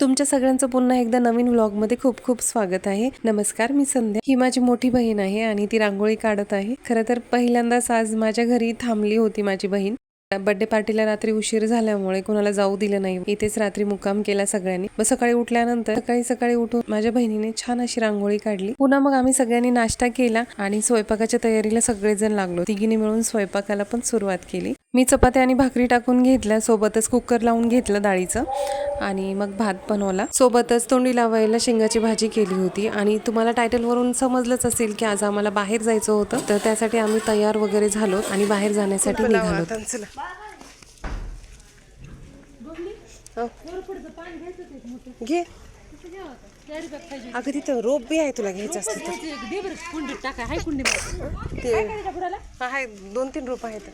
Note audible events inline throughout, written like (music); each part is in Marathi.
तुमच्या सगळ्यांचं पुन्हा एकदा नवीन व्लॉगमध्ये खूप खूप स्वागत आहे. नमस्कार मी संध्या. ही माझी मोठी बहीण आहे आणि ती रांगोळी काढत आहे. खरं तर पहिल्यांदाच आज माझ्या घरी थांबली होती माझी बहीण. बर्थडे पार्टीला रात्री उशीर झाल्यामुळे कोणाला जाऊ दिलं नाही. इथेच रात्री मुक्काम केला सगळ्यांनी. मग सकाळी उठल्यानंतर सकाळी सकाळी उठून माझ्या बहिणीने छान अशी रांगोळी काढली. पुन्हा मग आम्ही सगळ्यांनी नाश्ता केला आणि स्वयंपाकाच्या तयारीला सगळेजण लागलो. तिघीने मिळून स्वयंपाकाला पण सुरुवात केली. मी चपात्या आणि भाकरी टाकून घेतल्या. सोबतच कुकर लावून घेतलं डाळीचं आणि मग भात बनवला. सोबतच तोंडी लावायला शेंगाची भाजी केली होती. आणि तुम्हाला टायटलवरून समजलंच असेल की आज आम्हाला बाहेर जायचं होतं. तर त्यासाठी आम्ही तयार वगैरे झालो आणि बाहेर जाण्यासाठी निघालो हो. घे. अगं तिथं रोप बी आहे तुला घ्यायचं असतं तर. ते. आहे दोन तीन रोप आहेत.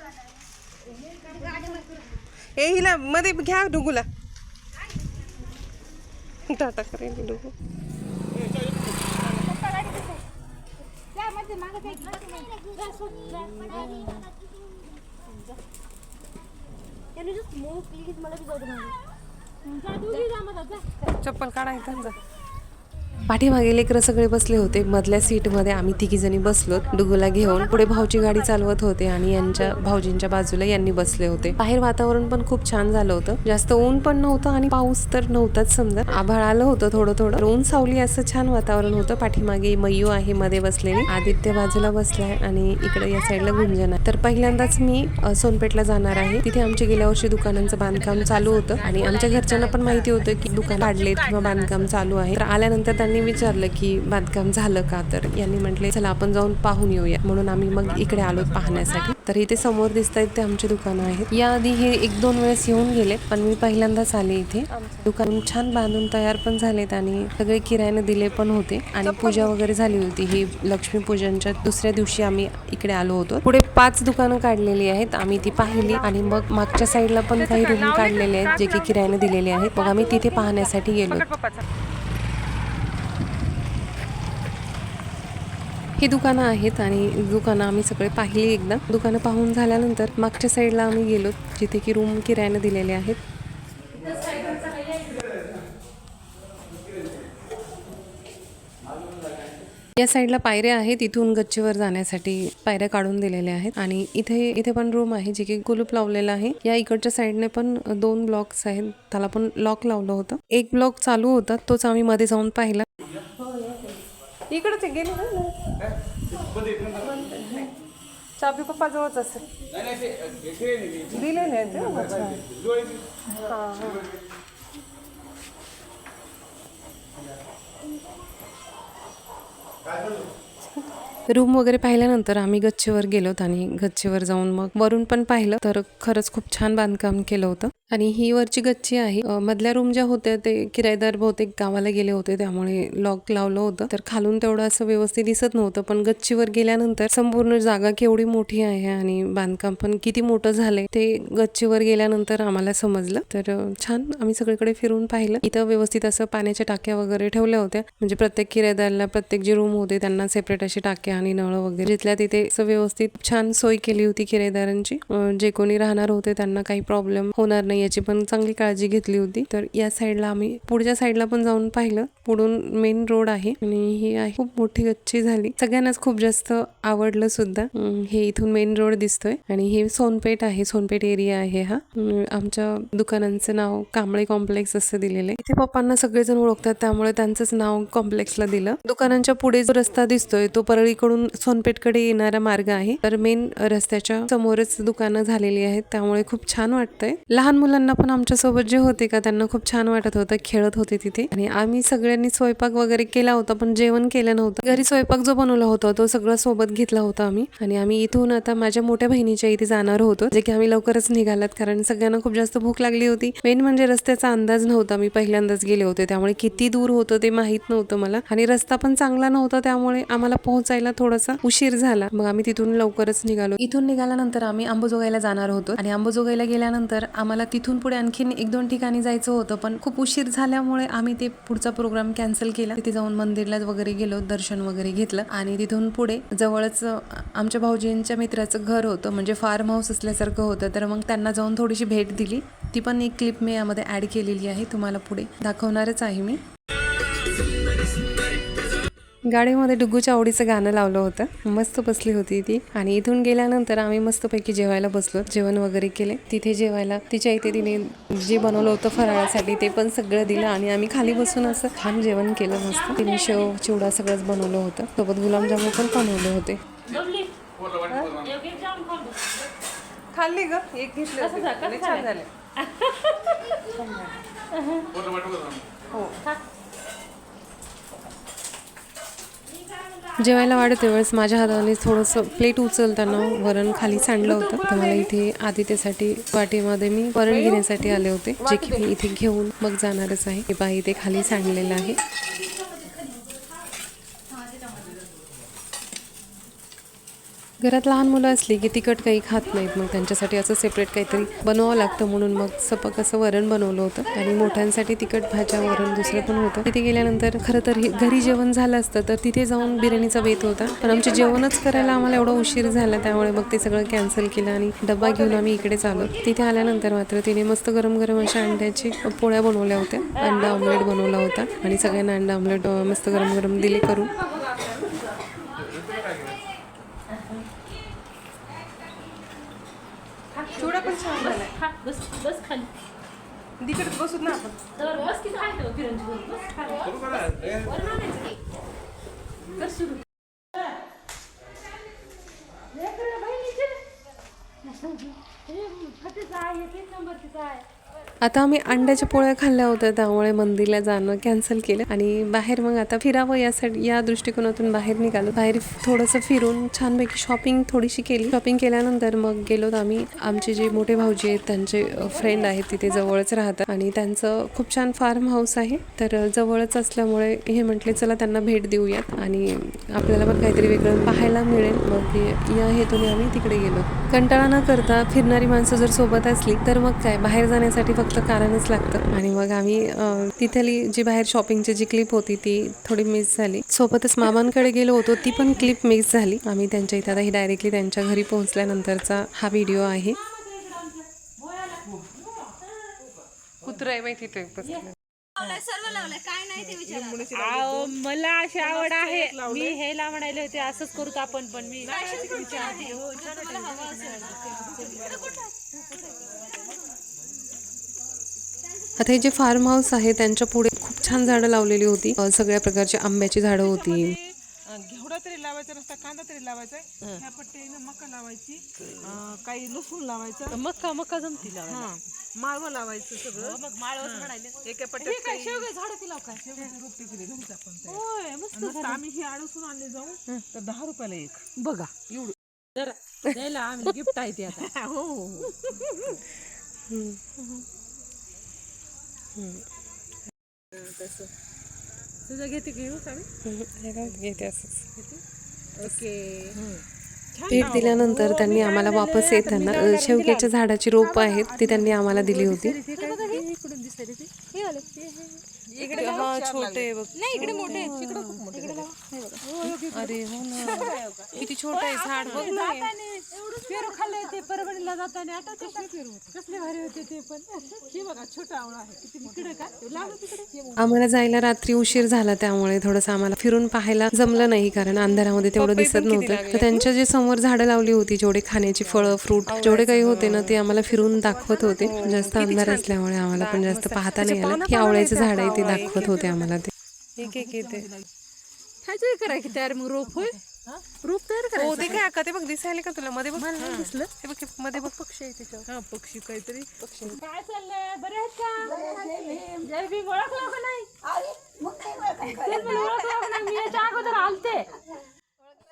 ए हिला मध्ये घ्या डुगूला टाटा करेल डुगू चप्पल काढायचं जा पाठीमागे लेकरं सगळे बसले होते. मधल्या सीटमध्ये आम्ही तिघीजणी बसलो डुगूला घेऊन पुढे भाऊची गाडी चालवत होते आणि यांच्या भाऊजींच्या बाजूला यांनी बसले होते. बाहेर वातावरण पण खूप छान झालं होतं. जास्त ऊन पण नव्हतं आणि पाऊस तर नव्हताच समजा. आभाळ आलं होतं थोडं थोडं. ऊन सावली असं छान वातावरण होतं. पाठीमागे मयू आहे मध्ये बसलेली. आदित्य बाजूला बसलाय आणि इकडे या साईडला गुंजन आहे. तर पहिल्यांदाच मी सोनपेठला जाणार आहे. तिथे आमच्या गेल्या वर्षी दुकानांचं बांधकाम चालू होतं आणि आमच्या घरच्यांना पण माहिती होतं की दुकान काढलेत किंवा बांधकाम चालू आहे. तर आल्यानंतर त्यांना विचारलं की बांधकाम झालं का? तर यांनी म्हटले चला आपण जाऊन पाहून येऊया. म्हणून आम्ही मग इकडे आलो पाहण्यासाठी. तर इथे समोर दिसत आहेत ते आमचे दुकानं आहेत. याआधी हे एक दोन वेळेस येऊन गेले पण मी पहिल्यांदाच आले इथे. दुकान छान बांधून तयार पण झालेत आणि सगळे किरायाने दिले पण होते. आणि पूजा वगैरे झाली होती. ही लक्ष्मी पूजनच्या दुसऱ्या दिवशी आम्ही इकडे आलो होतो. पुढे पाच दुकानं काढलेली आहेत. आम्ही ती पाहिली आणि मग मागच्या साईडला पण काही रूम काढलेले आहेत जे की किरायाने दिलेले आहेत. मग आम्ही तिथे पाहण्यासाठी गेलो. ही दुकानं आहेत आणि दुकानं आम्ही सगळे पाहिली एकदा. दुकानं पाहून झाल्यानंतर मागच्या साईडला आम्ही गेलो जिथे की रूम किरायानं दिलेले आहेत. या साईडला पायऱ्या आहेत इथून गच्चीवर जाण्यासाठी पायऱ्या काढून दिलेल्या आहेत. आणि इथे इथे पण रूम आहे जे की कुलूप लावलेला आहे. या इकडच्या साईडने पण दोन ब्लॉक्स आहेत त्याला पण लॉक लावलं होतं. एक ब्लॉक चालू होता तोच आम्ही मध्ये जाऊन पाहिला. इकडे गेले ना? चाबी पप्पा जवळच असेल दिलेले आहेत ते? हो, अच्छा. रूम वगैरे पाहिल्यानंतर आम्ही गच्चीवर गेलोत आणि गच्चीवर जाऊन मग वरून पण पाहिलं. तर खरंच खूप छान बांधकाम केलं होतं. आणि ही वरची गच्ची आहे. मधल्या रूम ज्या होत्या ते किरायदार बहुतेक गावाला गेले होते. त्यामुळे लॉक लावलं होतं. तर खालून तेवढं असं व्यवस्थित दिसत नव्हतं. पण गच्चीवर गेल्यानंतर संपूर्ण जागा केवढी मोठी आहे आणि बांधकाम पण किती मोठं झालंय ते गच्चीवर गेल्यानंतर आम्हाला समजलं. तर छान आम्ही सगळीकडे फिरून पाहिलं. इथं व्यवस्थित असं पाण्याच्या टाक्या वगैरे ठेवल्या होत्या. म्हणजे प्रत्येक किरायदारला प्रत्येक जे रूम होते त्यांना सेपरेट अशी टाक्या आणि नळ वगैरे. जिथल्या तिथे असं व्यवस्थित छान सोय केली होती किरायदारांची. जे कोणी राहणार होते त्यांना काही प्रॉब्लेम होणार नाही याची पण चांगली काळजी घेतली होती. तर या साईडला आम्ही पुढच्या साईडला पण जाऊन पाहिलं. पुढून मेन रोड आहे आणि ही आहे. खूप मोठी गच्ची झाली. सगळ्यांनाच खूप जास्त आवडलं सुद्धा. हे इथून मेन रोड दिसतोय. आणि हे सोनपेठ आहे. सोनपेठ एरिया आहे हा. आमच्या दुकानांचं नाव कांबळे कॉम्प्लेक्स असं दिलेलं आहे. इथे पप्पांना सगळेजण ओळखतात. त्यामुळे त्यांचंच नाव कॉम्प्लेक्सला दिलं. दुकानांच्या पुढे जो रस्ता दिसतोय तो परळी परळीकडून सोनपेठकडे येणारा मार्ग आहे. तर मेन रस्त्याच्या समोरच दुकानं झालेली आहेत. त्यामुळे खूप छान वाटतंय. लहान मुलांना पण आमच्यासोबत जे होते का त्यांना खूप छान वाटत होतं. खेळत होते तिथे. आणि आम्ही सगळ्यांनी स्वयंपाक वगैरे केला होता पण जेवण केलं नव्हतं. घरी स्वयंपाक जो बनवला होता तो सगळं सोबत घेतला होता आम्ही. आणि आम्ही इथून आता माझ्या मोठ्या बहिणीच्या इथे जाणार होतो जे की आम्ही लवकरच निघालात. कारण सगळ्यांना खूप जास्त भूक लागली होती. मेन म्हणजे रस्त्याचा अंदाज नव्हता. मी पहिल्यांदाच गेले होते. त्यामुळे किती दूर होतं ते माहीत नव्हतं मला. आणि रस्ता पण चांगला नव्हता त्यामुळे आम्हाला पोहोचायला थोडासा उशीर झाला. मग आम्ही तिथून लवकरच निघालो. इथून निघाल्यानंतर आम्ही आंबोजोगाईला जाणार होतो आणि आंबोजोगाईला गेल्यानंतर आम्हाला तिथून पुढे आणखीन एक दोन ठिकाणी जायचं होतं पण खूप उशीर झाल्यामुळे आम्ही ते पुढचा प्रोग्राम कॅन्सल केला. तिथे जाऊन मंदिरला वगैरे गेलो दर्शन वगैरे घेतलं आणि तिथून पुढे जवळच आमच्या भाऊजींच्या मित्राचं घर होतं म्हणजे फार्म हाऊस असल्यासारखं होतं. तर मग त्यांना जाऊन थोडीशी भेट दिली. ती पण एक क्लिप मी यामध्ये ॲड केलेली आहे तुम्हाला पुढे दाखवणारच आहे मी. गाडीमध्ये डुग्गूच्या आवडीचं गाणं लावलं होतं. मस्त बसली होती ती. आणि इथून गेल्यानंतर आम्ही मस्तपैकी जेवायला बसलो. जेवण वगैरे केले. तिथे जेवायला तिच्या इथे तिने जे बनवलं होतं फराळासाठी ते पण सगळं दिलं आणि आम्ही खाली बसून असं छान जेवण केलं मस्त. तिने शेव चिवडा सगळंच बनवलं होतं. सोबत गुलाबजामुन पण बनवले होते. खाल्ली ग? एक घेतलं छान झाले. (laughs) जेवायला वाढत वेळेस माझ्या हाताने थोडंसं प्लेट उचलताना वरण खाली सांडलं होतं. तर मला इथे आदित्यसाठी पाठीमध्ये मी वरण घेण्यासाठी आले होते जे की मी इथे घेऊन मग जाणारच आहे. हे बाई इथे खाली सांडलेलं आहे. घरात लहान मुलं असली की तिखट काही खात नाहीत. मग त्यांच्यासाठी असं सेपरेट काहीतरी बनवावं लागतं. म्हणून मग सपक असं वरण बनवलं होतं. आणि मोठ्यांसाठी तिखट भाज्या वरण दुसरं पण होतं. तिथे गेल्यानंतर खरं तर हे- घरी जेवण झालं असतं तर तिथे जाऊन बिर्याणीचा बेत होता. पण आमचे जेवणच करायला आम्हाला एवढा उशीर झाला. त्यामुळे मग ते सगळं कॅन्सल केलं आणि डब्बा घेऊन आम्ही इकडेच आलो. तिथे आल्यानंतर मात्र तिने मस्त गरम गरम अशा अंड्याची पोळ्या बनवल्या होत्या. अंडा ऑमलेट बनवला होता. आणि सगळ्यांना अंडा ऑमलेट मस्त गरम गरम दिले करून. चिवडा पण छान झालाय खा बस बस खाली तिकडे बसू ना आपण तर बस किती खायचं किरणची बोल बस खाली वर की. कर सुरू लेकरं बहिणीचे. हे फतेचा आहे तीन नंबरचा आहे आता आम्ही अंड्याच्या पोळ्या खाल्ल्या होत्या त्यामुळे मंदिरला जाणं कॅन्सल केलं. आणि बाहेर मग आता फिरावं यासाठी या दृष्टिकोनातून बाहेर निघालो. बाहेर थोडंसं फिरून छानपैकी शॉपिंग थोडीशी केली. शॉपिंग केल्यानंतर मग गेलो आम्ही आमचे जे मोठे भाऊजी आहेत त्यांचे फ्रेंड आहेत तिथे जवळच राहतात. आणि त्यांचं खूप छान फार्म हाऊस आहे. तर जवळच असल्यामुळे हे म्हटले चला त्यांना भेट देऊयात. आणि आपल्याला पण काहीतरी वेगळं पाहायला मिळेल. मग या हेतूने आम्ही तिकडे गेलो. कंटाळा न करता फिरणारी माणसं जर सोबत असली तर मग काय? बाहेर जाण्यासाठी फक्त कारणच लागतं. आणि मग आम्ही तिथली जी बाहेर शॉपिंगची जी क्लिप होती ती थोडी मिस झाली. सोबतच मामांकडे गेलो होतो ती पण क्लिप मिस झाली. आम्ही त्यांच्या इथे आता ही डायरेक्टली त्यांच्या घरी पोहोचल्यानंतरचा हा व्हिडिओ आहे. कुत्र आहे माहिती मला अशी आवड आहे. मी हे म्हणाले होते असंच करू आपण? पण मी आता हे जे फार्म हाऊस आहे त्यांच्या पुढे खूप छान झाडं लावलेली होती. सगळ्या प्रकारची आंब्याची झाडं होती. घेवडा तरी लावायचा नसता कांदा तरी लावायचा ह्या पट्टीनं मका लावायची काही लसूण लावायचं. मक्का मक्का जमती लावायला. हा माळवं लावायचं सगळं. मग माळवच म्हणाले एका पट्ट्यात काही शेवगे झाड लाव काय आपण. होय मस्त आम्ही ही आडूसून आणले जाऊ तर दहा रुपयाला एक. बघा. एवढं. जरा द्यायला आम्ही गिफ्ट आहे ते आता. (laughs) हो. हो. तुझं घेते का मी? घेते असंच ओके भेट दिल्यानंतर त्यांनी आम्हाला वापस येताना शेवग्याच्या झाडाची रोप आहेत ती त्यांनी आम्हाला दिली होती. हे हे. छोटे नाही इकडे मोठे आहेत तिकडे खूप मोठे इकडे लावा. अरे हो ना. किती छोट आहे झाड बघ. ना पेरू खाल्ले ते परभणीला जाताना. आठवते का कसले भारी होते ते पण. हे बघा छोटा आवळा आहे. किती इकडे का? लावा तिकडे. आम्हाला जायला रात्री उशीर झाला त्यामुळे थोडंसं आम्हाला फिरून पाहायला जमलं नाही कारण अंधारामध्ये तेवढं दिसत नव्हतं. तर त्यांच्या जे समोर झाडं लावली होती जेवढे खाण्याची फळं फ्रूट जेवढे काही होते ना ते आम्हाला फिरून दाखवत होते. जास्त अंधार असल्यामुळे आम्हाला पण जास्त पाहता नाही आलं. की आवळ्याचं झाड आहे ते दाखवत होते आम्हाला ते. एक एक येते ह्याचं करा की तयार मग रोप होय? रोप तयार करा हो ते काय अक्का ते बघ दिसायला का तुला? मध्ये बघ. दिसलं. हे बघमध्ये बघ. पक्षी आहे त्याच्यावर हा पक्षी काहीतरी. काय चाललंय? बरे आहेत का? जय भीम. ओळखला का नाही? तेच मला ओळखलं का नाही? मी याच्या अगोदर आलते.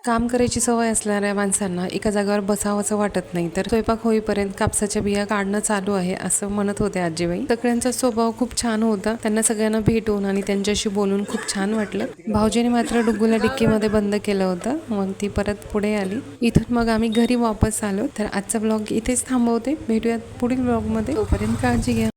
काम करायची सवय असणाऱ्या माणसांना एका जागेवर बसावंसं वाटत नाही. तर स्वयंपाक होईपर्यंत कापसाच्या बिया काढणं चालू आहे असं म्हणत होते आजीबाई. सगळ्यांचा स्वभाव खूप छान होता. त्यांना सगळ्यांना भेटून आणि त्यांच्याशी बोलून खूप छान वाटलं. भाऊजीने मात्र डुग्गूला डिक्कीमध्ये बंद केलं होतं. मग ती परत पुढे आली. इथून मग आम्ही घरी वापस आलो. तर आजचा ब्लॉग इथेच थांबवते. भेटूयात पुढील ब्लॉगमध्ये तोपर्यंत काळजी घ्या.